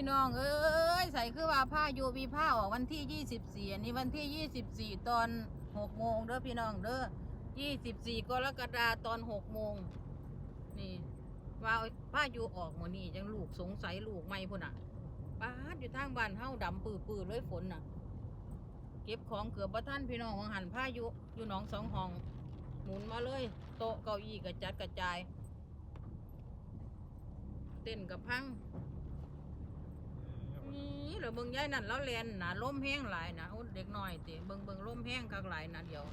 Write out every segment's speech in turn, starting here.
พี่น้องเอ้ยใส่คือว่าผ้ายูมีผ้าออกวันที่ยี่สิบสี่อันนี้วันที่ยี่สิบสี่ตอนหกโมงเด้อพี่น้องเด้อยี่สิบสี่กรกฎาตอนหกโมงนี่ว่าผ้ายูออกหมดนี่จังลูกสงสัยลูกไม่พุ่นอะป้าดอยู่ทางบ้านเฮาดำปื้อๆเลยฝนน่ะ เก็บของเกือบบ่ท่านพี่น้องวังหันผ้ายุอยู่หนองสองห้องหมุนมาเลย โต๊ะเก้าอี้กระจัดกระจาย เต้นกับพัง เหลือเบิ่งยายนั่นแล้วแลนนาล่มแห้งหลายนะเด็กน้อยติเบิ่งเบิ่งล่มแห้งคักหลายนะเดี๋ยว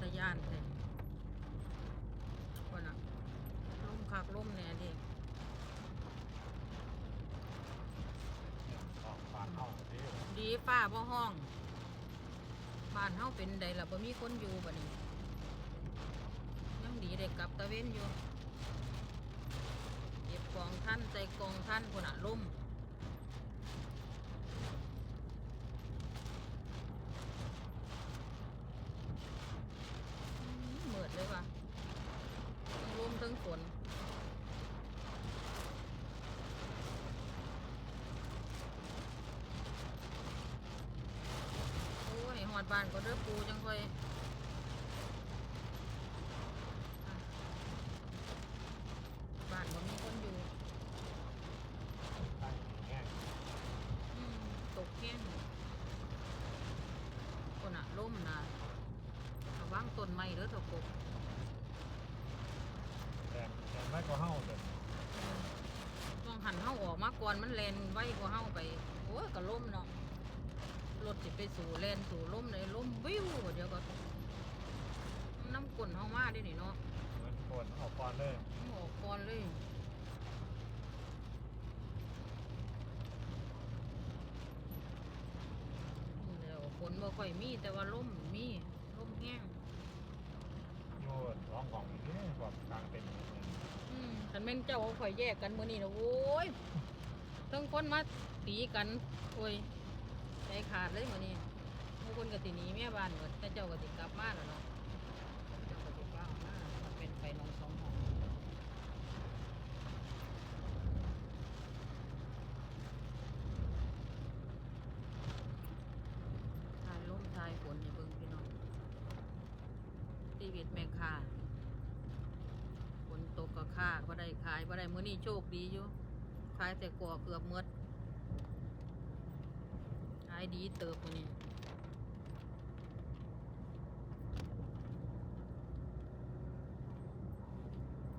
ตะยานเลยคนน่ะล่มคักล่มแน่ดิออกปานเอาเด้อดีฟ้าบ่ห้องบ้านเฮาเป็นใดล่ะบ่มีคนอยู่บัดนี้ยังดีได้กลับตะเว้นอยู่ เก็บกองท่านใจกองท่านคนอะลุ่มเหมือดเลยว่ะทั้งลมทั้งฝนโอ้ยหอดบ้านก็เด้อปูจังค่อยอะบ้านบ่มีคนอยู่ ใต้แง่ อืมตกแห้งคนอะล่มนะระวังต้นไม้เด้อตะกบ แดงแดงไม่ก็เฮาเด้อ ต้องหันเฮาออกมาก่อนมันแลนไว้กว่าเฮาไปโอ้ยก็ล่มเนาะรถสิไปสู่แลนสู่ล่มเลยล่มวิวเดี๋ยวก็น้ำกลนเฮามาได้นี่เนาะเหมือนฝนออกก่อนเลยมันออกก่อนเลยนี่แหล้วฝนบ่ค่อยมีแต่ว่าลมมีลมแห้งโยนร้องของนี่แบบกลางเป็ นอย่างนี้อืมคันแม่นเจ้าเขาข่อยแยกกันมื้อนี้นะโอ้ยทั้งคนมาตีกันโอ้ยใจขาดเลยมื้อนี้บางคนก็สิหนีแม่บ้านหมดแต่เจ้าก็สิกลับมาแล้วเนาะเจ้าก็สิกลับมาถ้าเป็นไปหนองสองห้องทายลมทายฝนอย่าเบิ่งพี่น้องชีวิตแม่ค้า ตกก็ค่าก็ได้ขายก็ได้มื้อนี้โชคดีอยู่ขายแต่ก่อเกือบหมดขายดีเติบมื้อนี้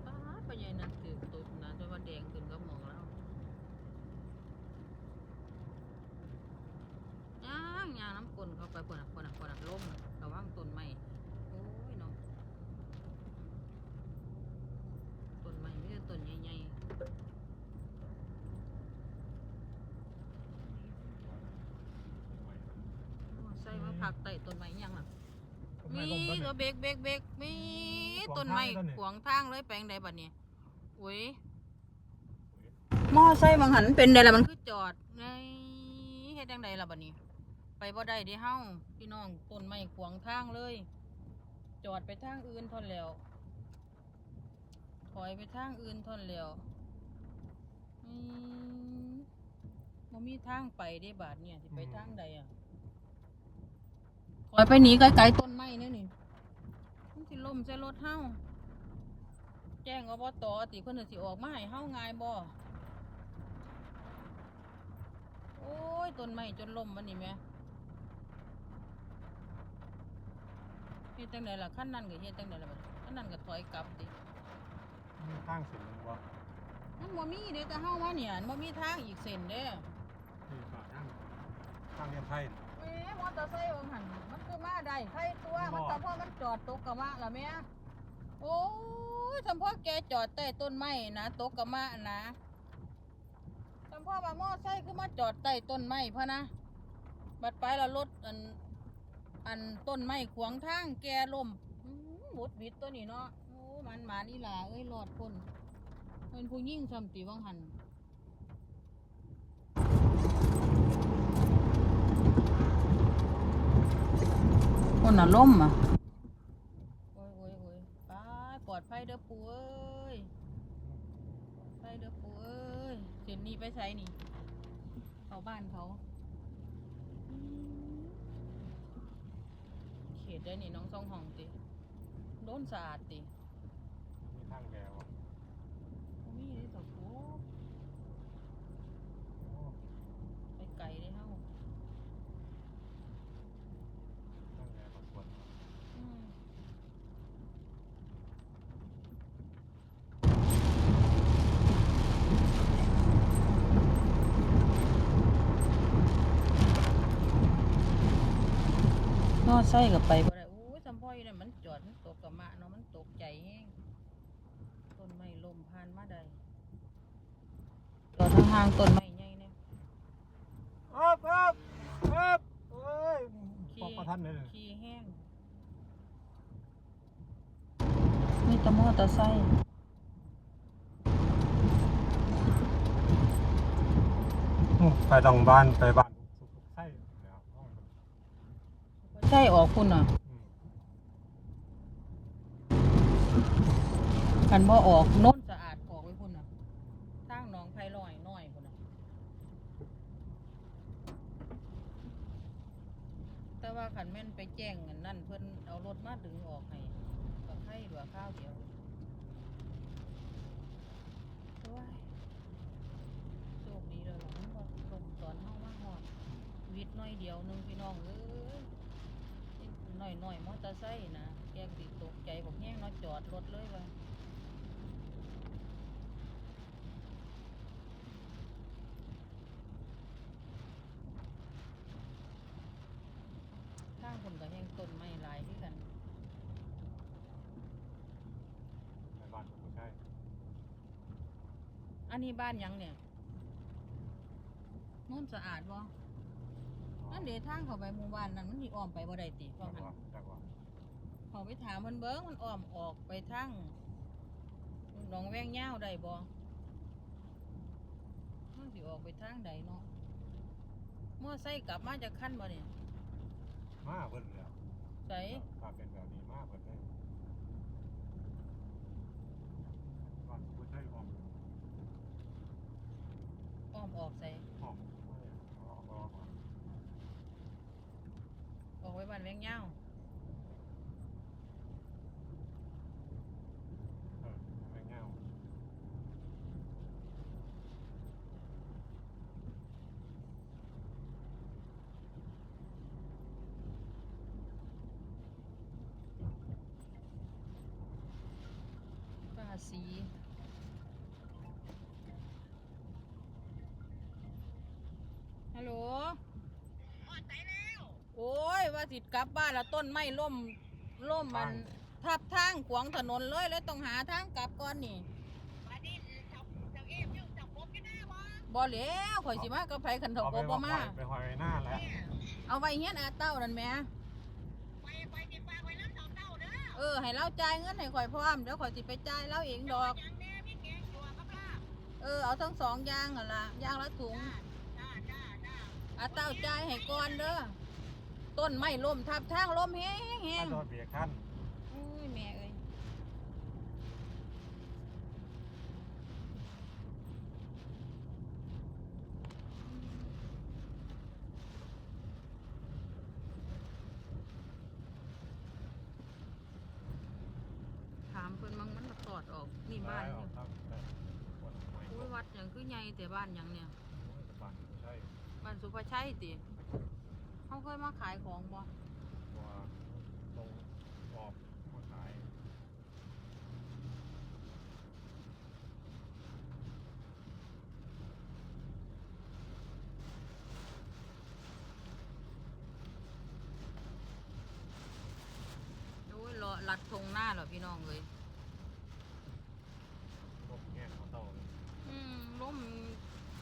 ป้าดพ่อใหญ่นั่นถือตบนะจนว่าแดงขึ้นก็มองแล้วย่างย่างน้ำกลนเข้าไปคนน่ะคนน่ะคนน่ะล้มระวังต้นไม้โอ้ยเนาะ ต้นไม้ไม่ใช่ต้นใหญ่ๆใส่มาผักใต้ต้น ไม้อิหยังล่ะมีลมก็เบรกเบรกเบรกมีต้นไม้ขวางทางเลยแปลงใดบัดนี้อุ้ยมอไซค์บางหันเป็นไดล่ะมันคือจอดไงเฮ็ดจังไดล่ะบัดนี้ ไปบ่ได้เดิเฮาพี่น้องต้นไม้ขวางทางเลย จอดไปทางอื่นทนแล้วถอยไปทางอื่นทนแล้วอืมบ่มีทางไปได้บาทเนี่ยสิไปทางใดอะ ถอยไปหนีไกลๆต้นไม้เนี่ยนี่มันสิล่มใส่รถเฮาแจ้งอบตติเพิ่นน่ะสิออกมาให้เฮาง่ายบ่โอ้ยต้นไม้จนล่มมันนี่แหม่เฮ็ดจังไดล่ะคันนั้นก็เฮ็ดจังไดล่ะบัดนี้คันนั้นก็ถอยกลับติมีข้างสิงบ่มันบ่มีเด้แต่เฮามาเนี่ยมันบ่มีทางอีกเส้นเด้อที่ฝากนั่งข้างเรียนไทยแห ม่มอเตอร์ไซค์ว่าหั่นมันคือมาได้ใครตัวบ่มันแต่พอมันจอดตกกะมะล่ะแม่โอ้ยสำพ่อแกจอดใต้ต้นไม้นะตกกะมะนะสำพ่อว่ามอเตอร์ไซค์คือมาจอดใต้ต้นไม้พะนะบัดไปแล้วรถอันอันต้นไม้ขวางทางแกล่มอื้อหมุดวิดตัวนี้เนาะโอ้มันหมานี่ล่ะเอ้ยรอดพ้นเป็นผู้ยิ่งซ้ำตีวังหัน คนน่ะล่มอะโอ้ยโอ้ยโอ้ยไปปลอดภัยเด้อปู่เอ้ยไปว้เด้อปูเอ้ยเส้นนี้ไปใช้นี่เขาบ้านเขาอืมเขตได้นี่น้องซองห้องติโดนสะอาดติมีทางแกวะ บ่มีเลยตกโอ้ โอ้ ไปไกลเลยเฮา ทางแกวประกวด อืม นอไส้กับไปบ่ได้โอ้ยสำพ่อยนั่นมันจอดมันตกกะมะเนาะมันตกใจแฮงต้นไม้ลมผ่านมาได้จอดห่างๆต้นไม้ใหญ่เนี่ยอ๊บอ๊บอ๊บเอ้ยปอกประทันเลยขี้แห้งมีแตะมอเตอร์ไซค์ไปตรงบ้านไปบ้านสุขไส้แล้ว ใช่ออกคุณอะกันบ่ออกน้นสะอาดออกไว้คุณอะทางหนองไผ่ลอยน้อยคุณอะแต่ว่าขันแม่นไปแจ้งอันนั่นเพิ่นเอารถมาดึงออกให้กับไข่เหลือข้าวเดียวโอ้ยโชคดีเลยล่ะมันบ่ลมตอนเฮามาฮอดวิทย์น้อยเดียวนึงพี่น้องเอ้ย น้อยน้อยๆมอเตอร์ไซค์นะแกงติตกใจบอกแห้งเนาะจอดรถเลยว่าทางคนก็แห้งต้นไม้หลายที่กันไปบ้านสุขไส้อันนี้บ้านหยังเนี่ยนุ่นสะอาดบ่ นั่นเดี๋ยวทางเข้าไปหมู่บ้านนั้นมันสิอ้อมไปบ่ได้ติจัว่ากหั่นว่าจักว่าเขาไปถามมันเบิ้งมันอ้อมออกไปทางหนองแวงย่าวได้บ่มันสิออกไปทางใดเนาะมอไซค์กลับมาจากคันบ่เนี่ยมาเพิ่นแล้วใส่ถ้าเป็นแบบนี้มาเพิ่นเลยบ้านสุขไส้หอมอ้อมออกใส่ หอมอ๋ออ๋ออ๋อ ออกไปบ้านแวงย่าว เออไม่เงา ป้าสีฮัลโหล โอ้ย ว่าสิกลับบ้านแล้วต้นไม้ล่มล่มมัน ทับทางขวางถนนเลยแล้วต้องหาทางกลับก่อนนี่บ่แล้วข่อยสิมากับไผคันเถาเอาบ่ไปบ่มา ไปหอยหน้าแล้วเอาไว้เฮียนอาเต้านั่นแหม่เออให้เราจ่ายเงินให้ข่อยพร้อมเดี๋ยวข่อยสิไปจ่ายเราเองดอกเออเอาทั้งสองอย่างหั่นล่ะอย่างละถุงอาเต้าจ่ายให้ก่อนเด้อ ต้นไม้ล่มทับทางล่มแห้งแห้ถ้างโดนเบียร์ขั้นอุ้ยแม่เอ้ยถามเพิ่นมังมันมาตอดออกนี่บ้านอเนี่อยกครับแต่วันใหม่อุ้ยวัดอย่างคือใหญ่แต่บ้านหยังเนี่ย บ้านใช่ บ้านสุภาชัยติ เขาเคยมาขายของบ่ว่าตรงออกมาขายโอ้ยรอลัดทงหน้าเหรอพี่น้องเลยพวกแง่เขาเต่าเลย อืมลม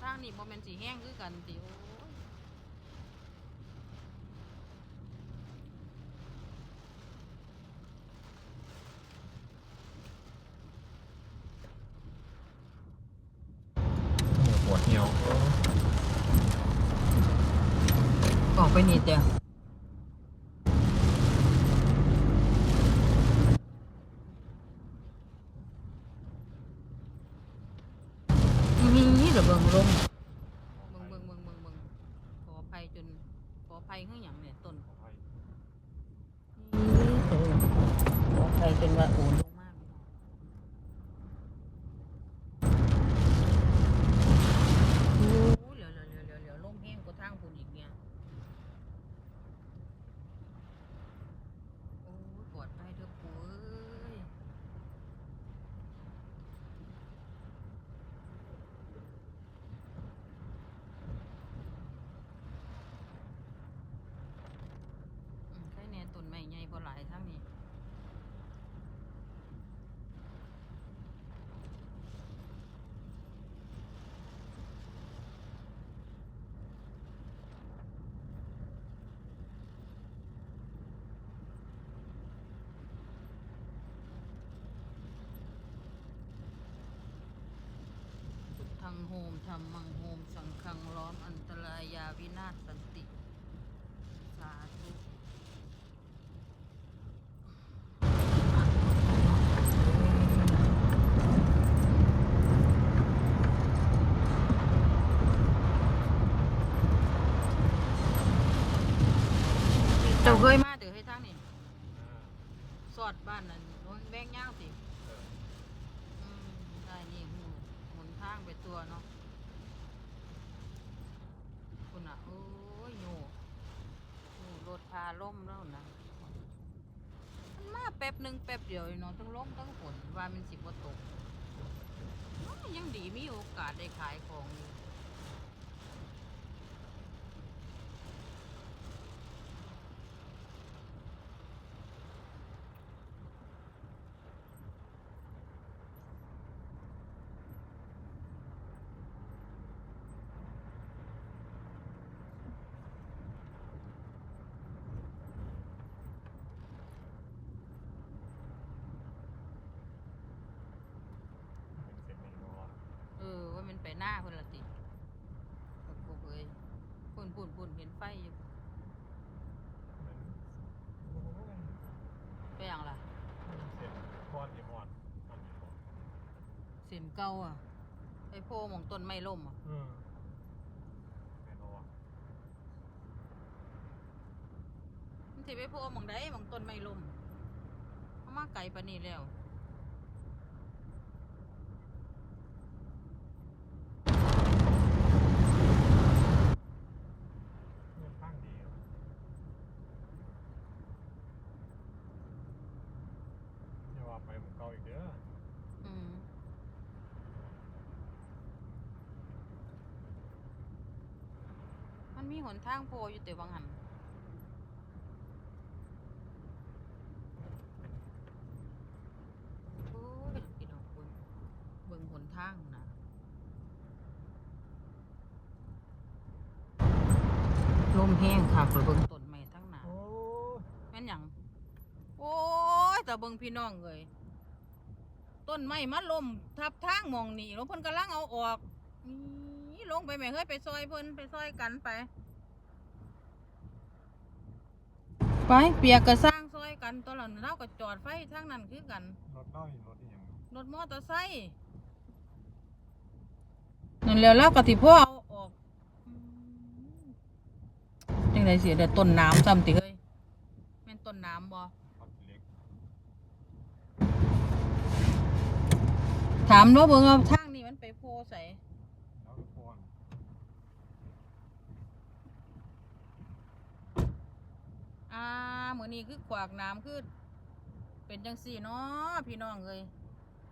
ทางนี้บ่แม่นสีแห้งคือกันติโอ้ หัวเหี่ยว ออกไปนิดเดียวเบิ่งลงเบิ่งเบิ่งเบิ่งเบิ่งเบิ่งขออภัยจนขออภัยเฮือหยังเนี่ยต้น ขอให้ ขออภัยจนว่าโอนลงมากโอ้ยเหลียวเหลียวเหลียวเหลียวเหลียวลมแห้งกว่าทางพุ่นอีกเนี่ยโอ้ยปลอดภัยเถอะปู่เอ้ย อืมใช่แน่ต้นไม้ใหญ่บ่หลายทางนี้ พุทธังโฮมธรรมังโฮม สังฆังล้อมอันตรายาวินาศสันติ สาธุเจ้าเคยมาเดี๋ยวให้ทางนี่อ่าสอดบ้านนั่นโดนแบงย่างสิ เออ อืมได้นี่หูหมุนทางไปตัวเนาะคุณอะ โอ้ยโยโอ้รถพาล่มแล้วนะมันมาแป๊บหนึ่งแป๊บเดียวเนาะทั้งล่มทั้งฝนว่ามันสิบ่ตกยยังดีมีโอกาสได้ขายของอยู่ เป็นเส้นนี้เนาะ เออว่ามันไป หน้าคนละติโอ้โหเอ้ยปุ่นปุ่นปุ่นเห็นไฟอยู่มันโอ้ยไปอย่างล่ะเส้นก้อนที่หอดมันอยู่บ่เสียมเก่าอะไอโพหมองต้นไม้ล่มอะเออแม่นบ่วะมันสิไปโพหมองใดหมองต้นไม้ล่มเอามาไกลปานนี้แล้ว เงินข้างดีอะอย่าว่า ไปเหมือนเก่าอีกเด้ออืมมันมีหนทางโพอยู่แต่วังหันโอ้ยพี่น้องเบิ่งเบิ่งหนทางนะลมแห้งค่ะเบิ่งต้นไม้ทั้งหนา โอ้ย แม่นหยัง โอ้ ต่เบิงพี่น้องเลยต้นไม้มาล่มทับทางมองนี่แล้วเพิ่นกำลังเอาออกนี่ลงไปแม่เฮ้ยไปซอยเพิ่นไปซอยกันไป ไปเปียกก็สร้างซอยกันตอนนั้นเราก็จอดไฟทางนั้นคือกันรถเล่าอีกรถอีย่างรถมอเตอร์ไซค์นั่นแล้วเราก็ที่พ่อเอาออกจังไดเสียแต่ต้นน้ำซ้ำติเฮ้ยแม่นต้นน้ำบ่ รถเล็ก ถามว่าเบิ่งเอาทางนี้มันไปโพใส่แล้วก็พ่นอ่ามื้อนี้คือขวากน้ำคือ เป็นจังซี่เนาะพี่น้องเอ้ย